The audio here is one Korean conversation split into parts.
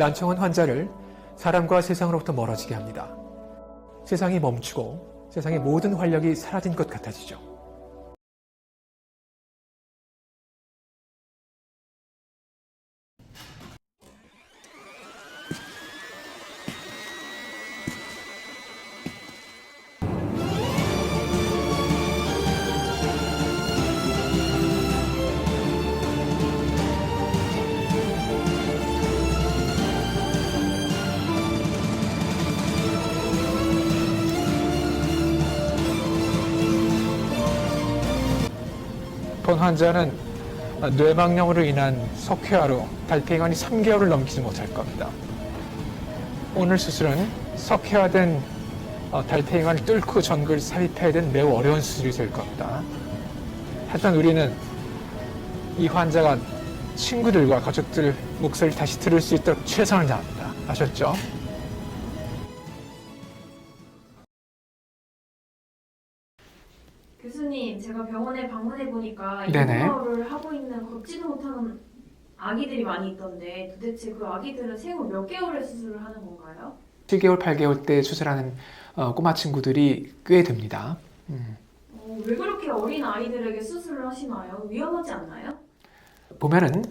난청한 환자를 사람과 세상으로부터 멀어지게 합니다. 세상이 멈추고 세상의 모든 활력이 사라진 것 같아지죠. 환자는 뇌망령으로 인한 석회화로 달팽이관이 3개월을 넘기지 못할 겁니다. 오늘 수술은 석회화된 어, 달팽이관을 뚫고 전극을 삽입해야 되는 매우 어려운 수술이 될 겁니다. 하지만 우리는 이 환자가 친구들과 가족들 목소리를 다시 들을 수 있도록 최선을 다합니다. 아셨죠? 교수님, 제가 병원에 방문해 보니까 네네. 인공화를 하고 있는 걷지도 못하는 아기들이 많이 있던데 도대체 그 아기들은 생후 몇 개월에 수술을 하는 건가요? 7개월, 8개월 때 수술하는 어, 꼬마 친구들이 꽤 됩니다. 음. 어, 왜 그렇게 어린 아이들에게 수술을 하시나요? 위험하지 않나요? 보면은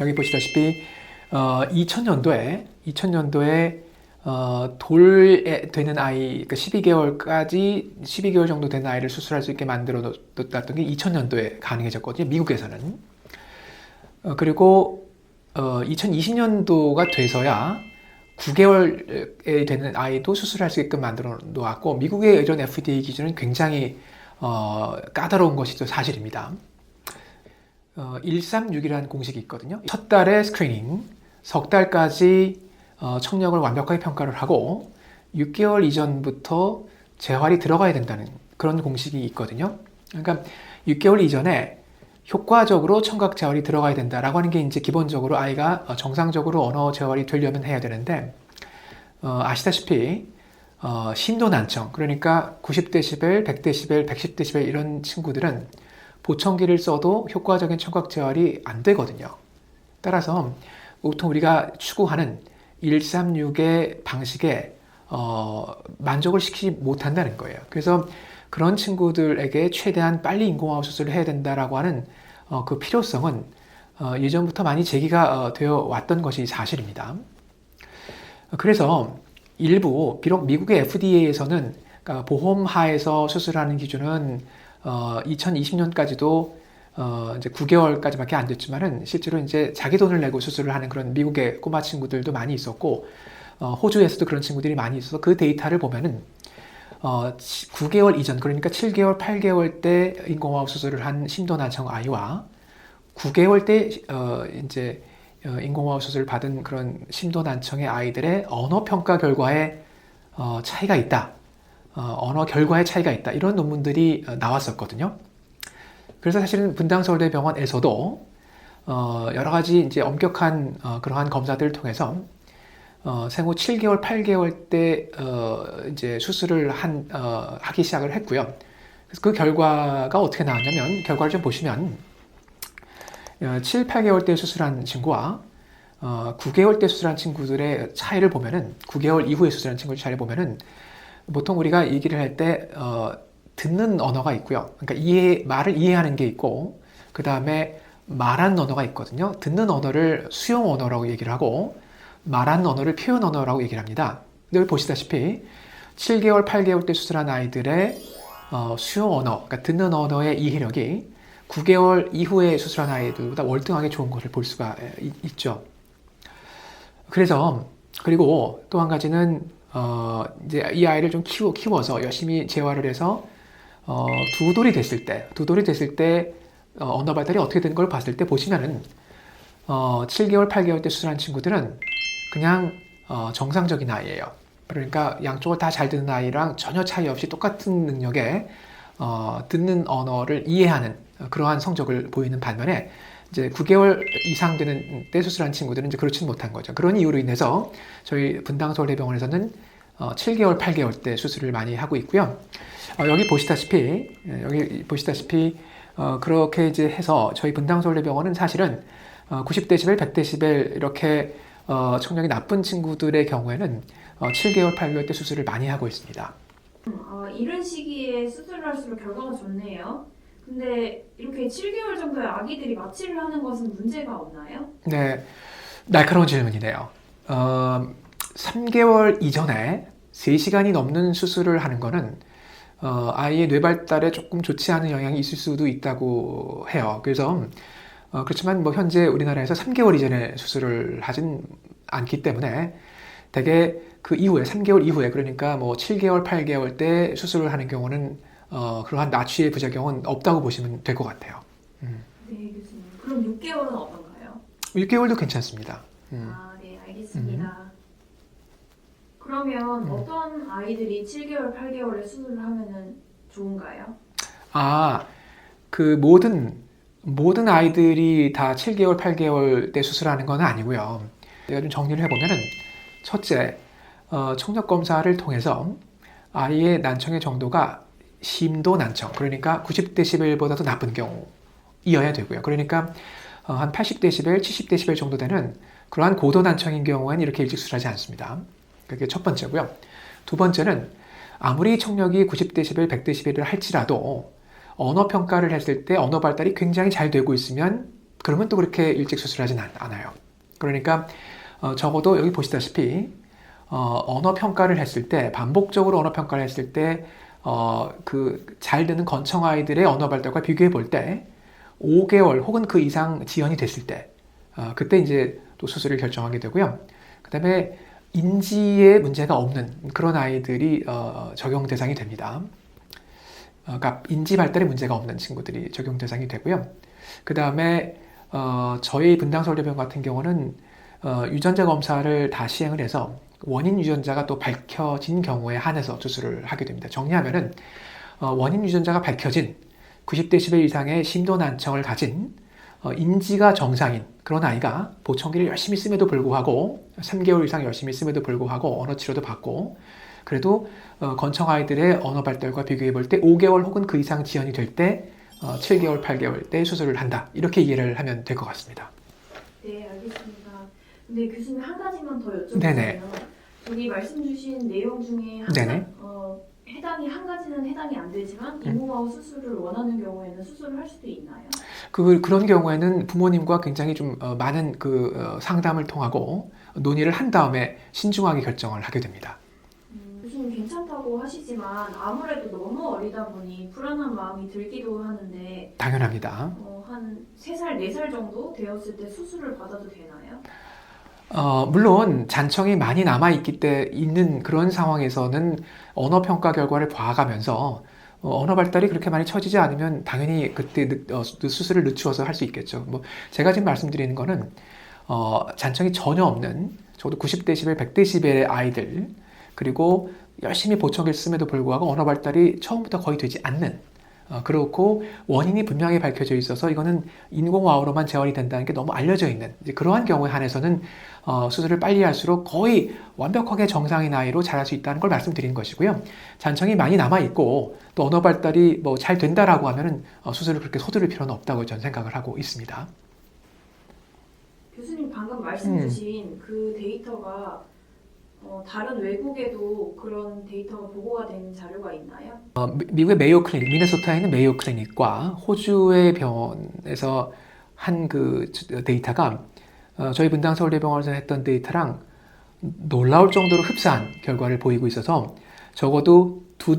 여기 보시다시피 어, 2000년도에 2000년도에 어, 돌에 되는 아이 그러니까 12개월까지 12개월 정도 된 아이를 수술할 수 있게 만들어 놨던 게 2000년도에 가능해졌거든요. 미국에서는. 어, 그리고 어, 2020년도가 돼서야 9개월에 되는 아이도 수술할 수 있게끔 만들어 놓았고 미국의 이런 FDA 기준은 굉장히 어, 까다로운 것이 또 사실입니다. 어, 136이라는 공식이 있거든요. 첫 달에 스크리닝, 석 달까지 어, 청력을 완벽하게 평가를 하고 6개월 이전부터 재활이 들어가야 된다는 그런 공식이 있거든요. 그러니까 6개월 이전에 효과적으로 청각 재활이 들어가야 된다라고 하는 게 이제 기본적으로 아이가 어, 정상적으로 언어 재활이 되려면 해야 되는데 어, 아시다시피 어, 심도 난청 그러니까 90데시벨, 100데시벨, 110데시벨 이런 친구들은 보청기를 써도 효과적인 청각 재활이 안 되거든요. 따라서 보통 우리가 추구하는 136의 방식에 어, 만족을 시키지 못한다는 거예요. 그래서 그런 친구들에게 최대한 빨리 인공화학 수술을 해야 된다라고 하는 어, 그 필요성은 어, 예전부터 많이 제기가 어, 되어 왔던 것이 사실입니다. 그래서 일부 비록 미국의 FDA에서는 그러니까 보험 하에서 수술하는 기준은 어, 2020년까지도 어, 이제 9개월까지밖에 안 됐지만은 실제로 이제 자기 돈을 내고 수술을 하는 그런 미국의 꼬마 친구들도 많이 있었고 어, 호주에서도 그런 친구들이 많이 있어서 그 데이터를 보면은 어, 9개월 이전 그러니까 7개월, 8개월 때 인공화학 수술을 한 심도난청 아이와 9개월 때 어, 이제 어, 인공화학 수술을 받은 그런 심도난청의 아이들의 언어 평가 결과에 어, 차이가 있다. 어, 언어 결과에 차이가 있다. 이런 논문들이 어, 나왔었거든요. 그래서 사실은 분당서울대병원에서도 어, 여러 가지 이제 엄격한 어, 그러한 검사들을 통해서 어, 생후 7개월, 8개월 때 어, 이제 수술을 한 어, 하기 시작을 했고요. 그래서 그 결과가 어떻게 나왔냐면 결과를 좀 보시면 어, 7, 8개월 때 수술한 친구와 어, 9개월 때 수술한 친구들의 차이를 보면은 9개월 이후에 수술한 친구들 차이를 보면은 보통 우리가 얘기를 할때 어, 듣는 언어가 있고요. 그러니까 이해 말을 이해하는 게 있고 그 다음에 말하는 언어가 있거든요. 듣는 언어를 수용 언어라고 얘기를 하고 말하는 언어를 표현 언어라고 얘기를 합니다. 근데 여기 보시다시피 7개월, 8개월 때 수술한 아이들의 어, 수용 언어, 그러니까 듣는 언어의 이해력이 9개월 이후에 수술한 아이들보다 월등하게 좋은 것을 볼 수가 있- 있죠. 그래서 그리고 또 한 가지는 어, 이제 이 아이를 좀 키워 키워서 열심히 재활을 해서 어, 두 돌이 됐을 때, 두 돌이 됐을 때 어, 언어 발달이 어떻게 되는 걸 봤을 때 보시면은 어, 7개월, 8개월 때 수술한 친구들은 그냥 어, 정상적인 아이예요. 그러니까 양쪽을 다 잘 듣는 아이랑 전혀 차이 없이 똑같은 능력의 어, 듣는 언어를 이해하는 그러한 성적을 보이는 반면에 이제 9개월 이상 되는 때 수술한 친구들은 이제 그렇지는 못한 거죠. 그런 이유로 인해서 저희 분당 서울대병원에서는 어, 7개월, 8개월 때 수술을 많이 하고 있고요. 어, 여기 보시다시피 예, 여기 보시다시피 어, 그렇게 이제 해서 저희 분당서울대병원은 사실은 어, 90데시벨, 100데시벨 이렇게 어, 청력이 나쁜 친구들의 경우에는 어, 7개월, 8개월 때 수술을 많이 하고 있습니다. 아, 이른 시기에 수술을 할수록 결과가 좋네요. 근데 이렇게 7개월 정도의 아기들이 마취를 하는 것은 문제가 없나요? 네, 날카로운 질문이네요. 어, 3개월 이전에 3시간이 넘는 수술을 하는 거는 어, 아이의 뇌 발달에 조금 좋지 않은 영향이 있을 수도 있다고 해요. 그래서 어, 그렇지만 뭐 현재 우리나라에서 3개월 이전에 수술을 하진 않기 때문에 대개 그 이후에 3개월 이후에 그러니까 뭐 7개월, 8개월 때 수술을 하는 경우는 어, 그러한 나취의 부작용은 없다고 보시면 될 것 같아요. 네, 교수님. 그럼 6개월은 어떤가요? 6개월도 괜찮습니다. 음. 아, 네, 알겠습니다. 그러면 음. 어떤 아이들이 7개월, 8개월에 수술을 하면은 좋은가요? 아, 그 모든 모든 아이들이 다 7개월, 8개월 때 수술하는 건 아니고요. 내가 좀 정리를 해보면은 첫째, 어, 청력 검사를 통해서 아이의 난청의 정도가 심도 난청, 그러니까 90데시벨보다도 나쁜 경우이어야 되고요. 그러니까 어, 한 80데시벨, 70데시벨 정도 되는 그러한 고도 난청인 경우에는 이렇게 일찍 수술하지 않습니다. 그게 첫 번째고요. 두 번째는 아무리 청력이 90데시벨, 100데시벨을 할지라도 언어 평가를 했을 때 언어 발달이 굉장히 잘 되고 있으면 그러면 또 그렇게 일찍 수술하진 않- 않아요. 그러니까 어, 적어도 여기 보시다시피 어, 언어 평가를 했을 때 반복적으로 언어 평가를 했을 때 어, 그 잘 되는 건청 아이들의 언어 발달과 비교해 볼 때 5개월 혹은 그 이상 지연이 됐을 때 어, 그때 이제 또 수술을 결정하게 되고요. 그다음에 인지에 문제가 없는 그런 아이들이 어, 적용 대상이 됩니다. 어, 그러니까 인지 발달에 문제가 없는 친구들이 적용 대상이 되고요. 그 다음에 어, 저희 분당서울대병원 같은 경우는 어, 유전자 검사를 다 시행을 해서 원인 유전자가 또 밝혀진 경우에 한해서 수술을 하게 됩니다. 정리하면은 어, 원인 유전자가 밝혀진 90데시벨 이상의 심도 난청을 가진 어, 인지가 정상인 그런 아이가 보청기를 열심히 씀에도 불구하고 3개월 이상 열심히 씀에도 불구하고 언어 치료도 받고 그래도 어, 건청 아이들의 언어 발달과 비교해 볼 때 5개월 혹은 그 이상 지연이 될 때 7개월, 8개월 때 수술을 한다. 이렇게 이해를 하면 될 것 같습니다. 네, 알겠습니다. 근데 교수님 한 가지만 더 여쭤볼게요. 네네. 저기 말씀 주신 내용 중에 한 네네. 가- 어, 해당이 한 가지는 해당이 안 되지만 이모마우 수술을 원하는 경우에는 수술을 할 수도 있나요? 그, 그런 경우에는 부모님과 굉장히 좀 어, 많은 그 어, 상담을 통하고 논의를 한 다음에 신중하게 결정을 하게 됩니다. 음, 교수님 괜찮다고 하시지만 아무래도 너무 어리다 보니 불안한 마음이 들기도 하는데 당연합니다. 어, 한 3살, 4살 정도 되었을 때 수술을 받아도 되나요? 어, 물론 잔청이 많이 남아 있기 때 있는 그런 상황에서는 언어 평가 결과를 봐가면서 어, 언어 발달이 그렇게 많이 처지지 않으면 당연히 그때 늦- 어, 수- 수술을 늦추어서 할 수 있겠죠. 뭐 제가 지금 말씀드리는 거는 어, 잔청이 전혀 없는 적어도 90데시벨, 100데시벨의 아이들 그리고 열심히 보청기를 씀에도 불구하고 언어 발달이 처음부터 거의 되지 않는 어, 그렇고 원인이 분명히 밝혀져 있어서 이거는 인공와우로만 재활이 된다는 게 너무 알려져 있는 이제 그러한 경우에 한해서는 어, 수술을 빨리 할수록 거의 완벽하게 정상인 아이로 자랄 수 있다는 걸 말씀드리는 것이고요. 잔청이 많이 남아 있고 또 언어 발달이 뭐 잘 된다라고 하면은 어, 수술을 그렇게 서두를 필요는 없다고 저는 생각을 하고 있습니다. 교수님 방금 말씀 음. 주신 그 데이터가 어, 다른 외국에도 그런 데이터가 보고가 된 자료가 있나요? 어, 미- 미국의 메이오 클리닉, 미네소타에 있는 메이오 클리닉과 호주의 병원에서 한 그 데이터가 어, 저희 분당 서울대병원에서 했던 데이터랑 놀라울 정도로 흡사한 결과를 보이고 있어서 적어도 두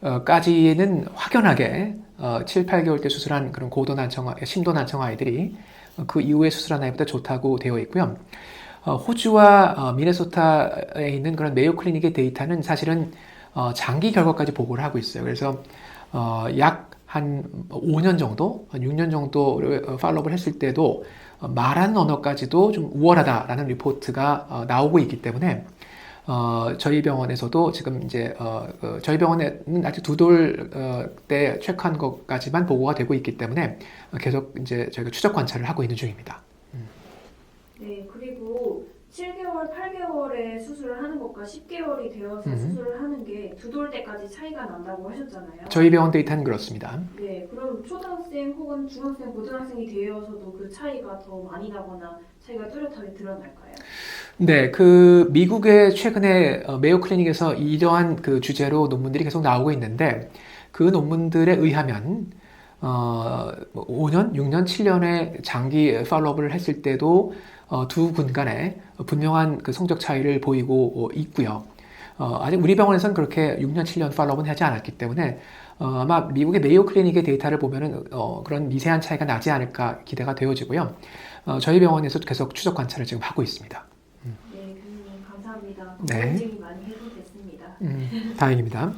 돌까지는 확연하게 어, 7, 8개월 때 수술한 그런 고도 난청, 심도 난청 아이들이 어, 그 이후에 수술한 아이보다 좋다고 되어 있고요. 어, 호주와 어, 미네소타에 있는 그런 메이오 클리닉의 데이터는 사실은 어, 장기 결과까지 보고를 하고 있어요. 그래서 어, 약한 5년 정도, 한 6년 정도를 어, 팔로우를 했을 때도 어, 말하는 언어까지도 좀 우월하다라는 리포트가 어, 나오고 있기 때문에 어, 저희 병원에서도 지금 이제 어, 어, 저희 병원에는 아직 두돌때 체크한 것까지만 보고가 되고 있기 때문에 어, 계속 이제 저희가 추적 관찰을 하고 있는 중입니다. 네, 그리고 7개월, 8개월에 수술을 하는 것과 아까 10개월이 되어서 음. 수술을 하는 게 두돌 때까지 차이가 난다고 하셨잖아요. 저희 병원 데이터는 그렇습니다. 네, 그럼 초등학생 혹은 중학생, 고등학생이 되어서도 그 차이가 더 많이 나거나 차이가 뚜렷하게 드러날까요? 네, 그 미국의 최근에 어, 메이오 클리닉에서 이러한 그 주제로 논문들이 계속 나오고 있는데 그 논문들에 의하면 어, 5년, 6년, 7년의 장기 팔로업을 했을 때도 어, 두 군 간에 분명한 그 성적 차이를 보이고 어, 있고요. 어, 아직 우리 병원에서는 그렇게 6년, 7년 팔로업은 하지 않았기 때문에 어, 아마 미국의 메이오 클리닉의 데이터를 보면은 어, 그런 미세한 차이가 나지 않을까 기대가 되어지고요. 어, 저희 병원에서도 계속 추적 관찰을 지금 하고 있습니다. 네, 교수님 감사합니다. 네. 많이 해소됐습니다. 음, 다행입니다.